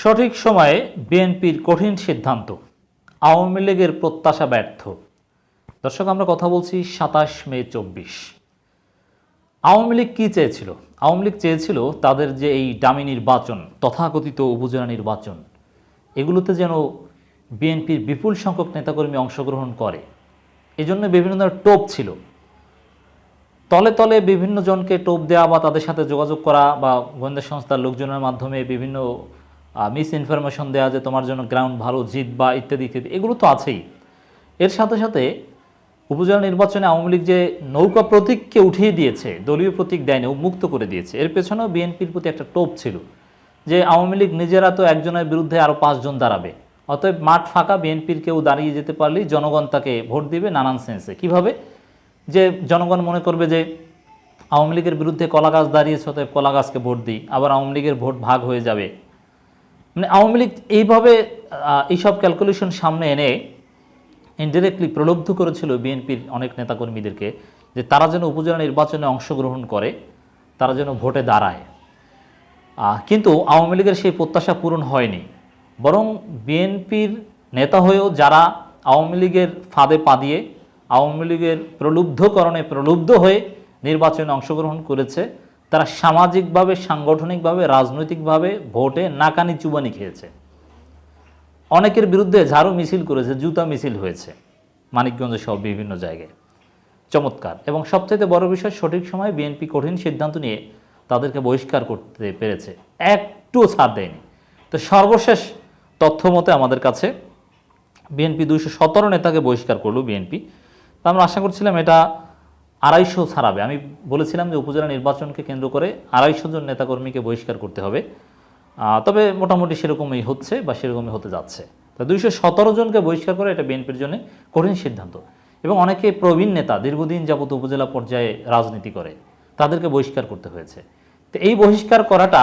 সঠিক সময়ে বিএনপির কঠিন সিদ্ধান্ত। আওয়ামী লীগের প্রত্যাশা ব্যর্থ। দর্শক, আমরা কথা বলছি সাতাশ মে চব্বিশ। আওয়ামী লীগ কী চেয়েছিল? আওয়ামী লীগ চেয়েছিল তাদের যে এই ডামি নির্বাচন, তথাকথিত উপজেলা নির্বাচন, এগুলোতে যেন বিএনপির বিপুল সংখ্যক নেতাকর্মী অংশগ্রহণ করে। এজন্য বিভিন্ন ধরনের টোপ ছিল। তলে তলে বিভিন্ন জনকে টোপ দেওয়া বা তাদের সাথে যোগাযোগ করা বা গোয়েন্দা সংস্থার লোকজনের মাধ্যমে বিভিন্ন মিস ইনফরমেশন দেওয়া যে তোমার জন্য গ্রাউন্ড ভালো জিতবা ইত্যাদি ইত্যাদি, এগুলো তো আছেই। এর সাথে সাথে উপজেলা নির্বাচনে আওয়ামী লীগ যে নৌকা প্রতীককে উঠিয়ে দিয়েছে, দলীয় প্রতীক দেয়নি মুক্ত করে দিয়েছে, এর পেছনেও বিএনপির প্রতি একটা টোপ ছিল যে আওয়ামী লীগ নিজেরা তো একজনের বিরুদ্ধে আরও পাঁচজন দাঁড়াবে। অতএব মাঠ ফাঁকা, বিএনপির কেউ দাঁড়িয়ে যেতে পারলেই জনগণ তাকে ভোট দিবে নানান সেন্সে কীভাবে? যে জনগণ মনে করবে যে আওয়ামী লীগের বিরুদ্ধে কলা গাছ দাঁড়িয়েছে, অতএব কলা গাছকে ভোট দিই, আবার আওয়ামী লীগের ভোট ভাগ হয়ে যাবে। মানে আওয়ামী লীগ এইভাবে এইসব ক্যালকুলেশন সামনে এনে ইনডিরেক্টলি প্রলুব্ধ করেছিল বিএনপির অনেক নেতাকর্মীদেরকে যে তারা যেন উপজেলা নির্বাচনে অংশগ্রহণ করে, তারা যেন ভোটে দাঁড়ায়। কিন্তু আওয়ামী লীগের সেই প্রত্যাশা পূরণ হয়নি। বরং বিএনপির নেতা হয়েও যারা আওয়ামী লীগের ফাঁদে পা দিয়ে, আওয়ামী লীগের প্রলুব্ধকরণে প্রলুব্ধ হয়ে নির্বাচনে অংশগ্রহণ করেছে তারা সামাজিকভাবে, সাংগঠনিকভাবে, রাজনৈতিকভাবে ভোটে নাকানি চুবানি খেয়েছে। অনেকের বিরুদ্ধে ঝাড়ু মিছিল করেছে, জুতা মিছিল হয়েছে মানিকগঞ্জ সহ বিভিন্ন জায়গায়। চমৎকার। এবং সবচেয়ে বড় বিষয়, সঠিক সময়ে বিএনপি কঠিন সিদ্ধান্ত নিয়ে তাদেরকে বহিষ্কার করতে পেরেছে। একটুও ছাড় দেয়নি। তো সর্বশেষ তথ্য মতে আমাদের কাছে, বিএনপি দুইশো সতেরো নেতাকে বহিষ্কার করল বিএনপি। তো আমরা আশা করছিলাম এটা আড়াইশো ছাড়াবে। আমি বলেছিলাম যে উপজেলা নির্বাচনকে কেন্দ্র করে আড়াইশো জন নেতাকর্মীকে বহিষ্কার করতে হবে। তবে মোটামুটি সেরকমই হচ্ছে বা সেরকমই হতে যাচ্ছে। তা দুইশো সতেরো জনকে বহিষ্কার করে এটা বিএনপির জন্য কঠিন সিদ্ধান্ত। এবং অনেকে প্রবীণ নেতা দীর্ঘদিন যাবত উপজেলা পর্যায়ে রাজনীতি করে, তাদেরকে বহিষ্কার করতে হয়েছে। তো এই বহিষ্কার করাটা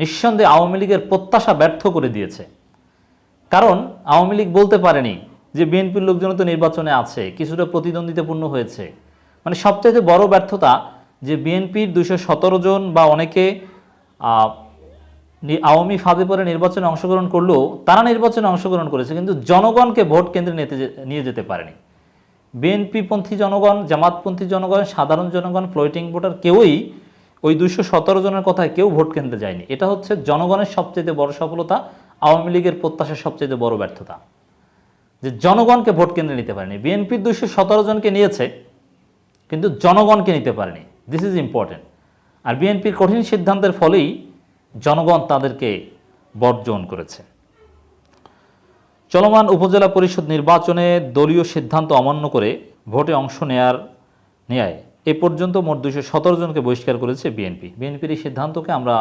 নিঃসন্দেহে আওয়ামী লীগের প্রত্যাশা ব্যর্থ করে দিয়েছে। কারণ আওয়ামী লীগ বলতে পারেনি যে বিএনপির লোকজন তো নির্বাচনে আছে, কিছুটা প্রতিদ্বন্দ্বিতাপূর্ণ হয়েছে। মানে সবচাইতে বড় ব্যর্থতা যে বিএনপির দুশো সতেরো জন বা অনেকে আওয়ামী ফাঁদে পরে নির্বাচনে অংশগ্রহণ করলেও তারা নির্বাচনে অংশগ্রহণ করেছে, কিন্তু জনগণকে ভোট কেন্দ্রে নিতে নিয়ে যেতে পারেনি। বিএনপিপন্থী জনগণ, জামাতপন্থী জনগণ, সাধারণ জনগণ ফ্লোটিং ভোটার কেউই ওই দুশো সতেরো জনের কথায় কেউ ভোট কেন্দ্রে যায়নি। এটা হচ্ছে জনগণের সবচেয়ে বড় সফলতা, আওয়ামী লীগের প্রত্যাশার সবচেয়ে বড় ব্যর্থতা। যে জনগণকে ভোট কেন্দ্রে নিতে পারেনি। বিএনপির দুশো সতেরো জনকে নিয়েছে কিন্তু জনগণকে নিতে পারেনি। দিস ইজ ইম্পর্টেন্ট আর বিএনপির কঠিন সিদ্ধান্তের ফলেই জনগণ তাদেরকে বর্জন করেছে। চলমান উপজেলা পরিষদ নির্বাচনে দলীয় সিদ্ধান্ত অমান্য করে ভোটে অংশ নেয়ার নেয় এ পর্যন্ত মোট দুইশো সতেরো জনকে বহিষ্কার করেছে বিএনপি। বিএনপির এই সিদ্ধান্তকে আমরা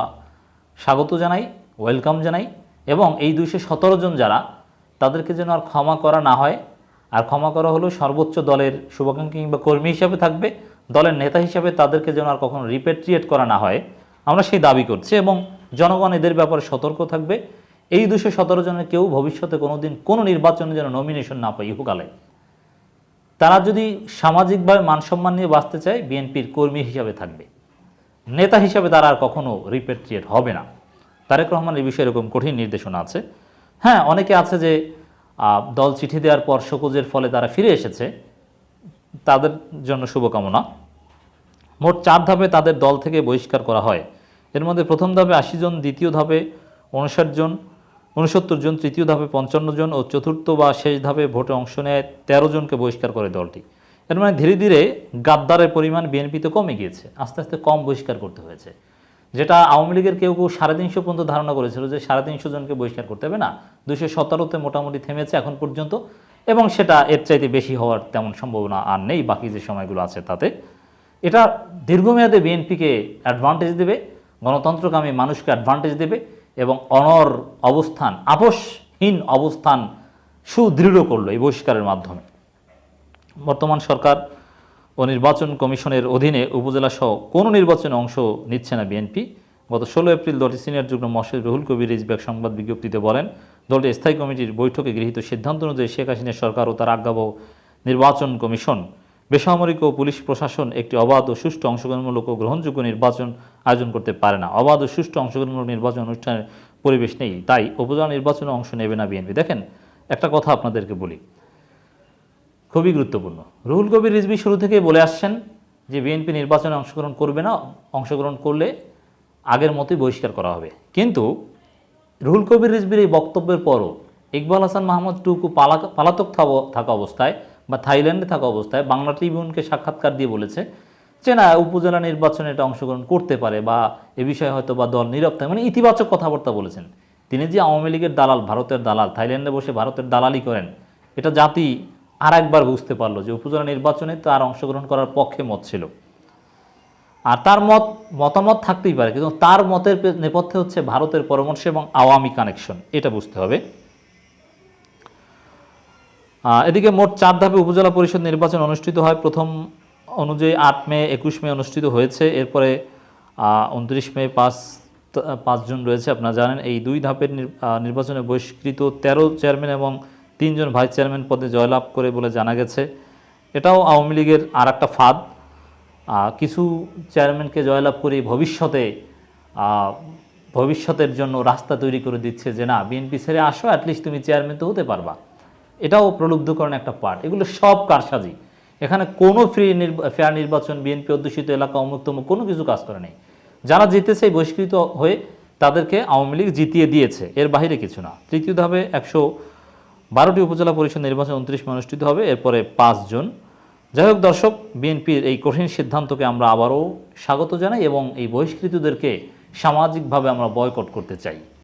স্বাগত জানাই, ওয়েলকাম জানাই এবং এই দুইশো সতেরো জন যারা, তাদেরকে যেন আর ক্ষমা করা না হয় আর ক্ষমা করা হলো সর্বোচ্চ দলের শুভাকাঙ্ক্ষী কিংবা কর্মী হিসাবে থাকবে, দলের নেতা হিসাবে তাদেরকে যেন আর কখনো রিপেট্রিয়েট করা না হয়। আমরা সেই দাবি করছি এবং জনগণ এদের ব্যাপারে সতর্ক থাকবে। এই দুশো সতেরো জনের কেউ ভবিষ্যতে কোনোদিন কোনো নির্বাচনে যেন নমিনেশন না পায় ইহুকালে। তারা যদি সামাজিকভাবে মানসম্মান নিয়ে বাঁচতে চায়, বিএনপির কর্মী হিসাবে থাকবে। নেতা হিসাবে তারা আর কখনো রিপেট্রিয়েট হবে না। তারেক রহমান বিষয়ে এরকম কঠিন নির্দেশনা আছে। হ্যাঁ অনেকে আছে যে দল চিঠি দেওয়ার পর শোকজের ফলে তারা ফিরে এসেছে। তাদের জন্য শুভকামনা। মোট চার ধাপে তাদের দল থেকে বহিষ্কার করা হয়। এর মধ্যে প্রথম ধাপে আশি জন, দ্বিতীয় ধাপে উনষাট জন উনসত্তর জন, তৃতীয় ধাপে পঞ্চান্ন জন ও চতুর্থ বা শেষ ধাপে ভোটে অংশ নেয় তেরো জনকে বহিষ্কার করে দলটি। এর মানে ধীরে ধীরে গাদ্দারের পরিমাণ বিএনপিতে কমে গিয়েছে। আস্তে আস্তে কম বহিষ্কার করতে হয়েছে। যেটা আওয়ামী লীগের কেউ কেউ সাড়ে তিনশো পর্যন্ত ধারণা করেছিল যে সাড়ে তিনশো জনকে বহিষ্কার করতে হবে। না দুশো সতেরোতে মোটামুটি থেমেছে এখন পর্যন্ত এবং সেটা এর চাইতে বেশি হওয়ার তেমন সম্ভাবনা আর নেই, বাকি যে সময়গুলো আছে তাতে। এটা দীর্ঘমেয়াদে বিএনপিকে অ্যাডভান্টেজ দেবে, গণতন্ত্রকামী মানুষকে অ্যাডভান্টেজ দেবে এবং অনর অবস্থান, আপোষহীন অবস্থান সুদৃঢ় করল এই বহিষ্কারের মাধ্যমে। বর্তমান সরকার ও নির্বাচন কমিশনের অধীনে উপজেলা সহ কোনো নির্বাচনে অংশ নিচ্ছে না বিএনপি। গত ষোলো এপ্রিল দলটির সিনিয়র যুগ্ম মহাসচিব রুহুল কবির রিজবেক সংবাদ বিজ্ঞপ্তিতে বলেন দলটির স্থায়ী কমিটির বৈঠকে গৃহীত সিদ্ধান্ত অনুযায়ী শেখ হাসিনা সরকার ও তার আজ্ঞাবহ নির্বাচন কমিশন, বেসামরিক ও পুলিশ প্রশাসন একটি অবাধ ও সুষ্ঠু অংশগ্রহণমূলক ও গ্রহণযোগ্য নির্বাচন আয়োজন করতে পারে না। অবাধ ও সুষ্ঠু অংশগ্রহণমূলক নির্বাচন অনুষ্ঠানের পরিবেশ নেই, তাই উপজেলা নির্বাচনে অংশ নেবে না বিএনপি। দেখেন, একটা কথা আপনাদেরকে বলি খুবই গুরুত্বপূর্ণ। রুহুল কবির রিজভি শুরু থেকেই বলে আসছেন যে, বিএনপি নির্বাচনে অংশগ্রহণ করবে না, অংশগ্রহণ করলে আগের মতোই বহিষ্কার করা হবে। কিন্তু রুহুল কবির রিজবির এই বক্তব্যের পরও ইকবাল হাসান মাহমুদ টুকু পালা- পলাতক থাকা অবস্থায় বা থাইল্যান্ডে থাকা অবস্থায় বাংলা ট্রিবিউনকে সাক্ষাৎকার দিয়ে বলেছে যে, না, উপজেলা নির্বাচনে এটা অংশগ্রহণ করতে পারে বা এ বিষয়ে হয়তো বা দল নীরব থাকে মানে ইতিবাচক কথাবার্তা বলেছেন। তিনি যে আওয়ামী লীগের দালাল, ভারতের দালাল, থাইল্যান্ডে বসে ভারতের দালালি করেন, এটা জাতি আর একবার বুঝতে পারল যে উপজেলা নির্বাচনে তার অংশগ্রহণ করার পক্ষে মত ছিল। আর তার মত, মতামত থাকতেই পারে, কিন্তু তার মতের নেপথ্যে হচ্ছে ভারতের পরামর্শ এবং আওয়ামী কানেকশন এটা বুঝতে হবে। এদিকে মোট চার ধাপে উপজেলা পরিষদ নির্বাচন অনুষ্ঠিত হয়। প্রথম অনুযায়ী আট মে, একুশ মে অনুষ্ঠিত হয়েছে। এরপরে উনত্রিশ মে পাঁচ পাঁচ জুন রয়েছে, আপনারা জানেন। এই দুই ধাপের নির্বাচনে বহিষ্কৃত তেরো চেয়ারম্যান এবং তিনজন ভাইস চেয়ারম্যান পদে জয়লাভ করে বলে জানা গেছে। এটাও আওয়ামী লীগের আর একটা ফাঁদ কিছু চেয়ারম্যানকে জয়লাভ করে ভবিষ্যতে ভবিষ্যতের জন্য রাস্তা তৈরি করে দিচ্ছে যে, না, বিএনপি ছেড়ে আসো অ্যাটলিস্ট তুমি চেয়ারম্যান তো হতে পারবা। এটাও প্রলুব্ধকরণ একটা পার্ট এগুলো সব কারসাজি। এখানে কোনো ফ্রি ফেয়ার নির্বাচন, বিএনপি অধ্যুষিত এলাকা অমুক্তম কোনো কিছু কাজ করে নেই। যারা জিতেছে, বহিষ্কৃত হয়ে তাদেরকে আওয়ামী লীগ জিতিয়ে দিয়েছে। এর বাইরে কিছু না। তৃতীয় ধাপে একশো বারোটি উপজেলা পরিষদ নির্বাচন উনত্রিশ মে অনুষ্ঠিত হবে, এরপরে পাঁচ জন। যাই হোক দর্শক, বিএনপির এই কঠিন সিদ্ধান্তকে আমরা আবারও স্বাগত জানাই এবং এই বহিষ্কৃতদেরকে সামাজিকভাবে আমরা বয়কট করতে চাই।